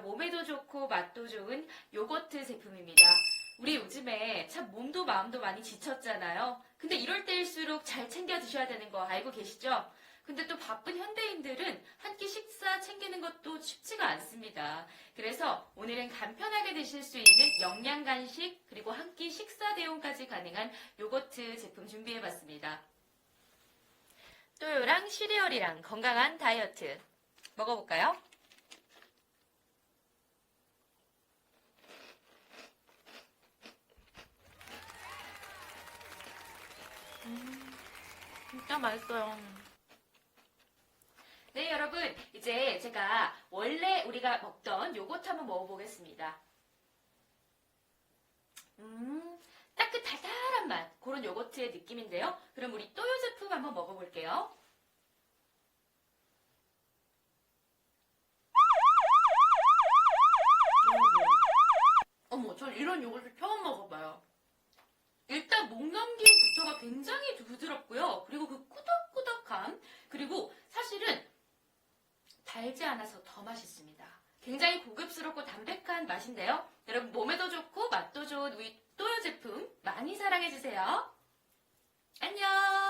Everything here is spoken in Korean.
몸에도 좋고 맛도 좋은 요거트 제품입니다. 우리 요즘에 참 몸도 마음도 많이 지쳤잖아요. 근데 이럴 때일수록 잘 챙겨 드셔야 되는 거 알고 계시죠? 근데 또 바쁜 현대인들은 한 끼 식사 챙기는 것도 쉽지가 않습니다. 그래서 오늘은 간편하게 드실 수 있는 영양 간식 그리고 한 끼 식사 대용까지 가능한 요거트 제품 준비해 봤습니다. 또요랑 시리얼이랑 건강한 다이어트 먹어볼까요? 음, 진짜 맛있어요. 네, 여러분. 이제 제가 원래 우리가 먹던 요거트 한번 먹어보겠습니다. 음, 딱그 달달한 맛. 그런 요거트의 느낌인데요. 그럼 우리 또요 제품 한번 먹어볼게요. 이런 요거트 처음 먹어봐요. 일단 목 넘김부터가 굉장히 부드럽고요. 그리고 그 꾸덕꾸덕함. 그리고 사실은 달지 않아서 더 맛있습니다. 굉장히 고급스럽고 담백한 맛인데요. 여러분 몸에도 좋고 맛도 좋은 우리 또요 제품 많이 사랑해주세요. 안녕!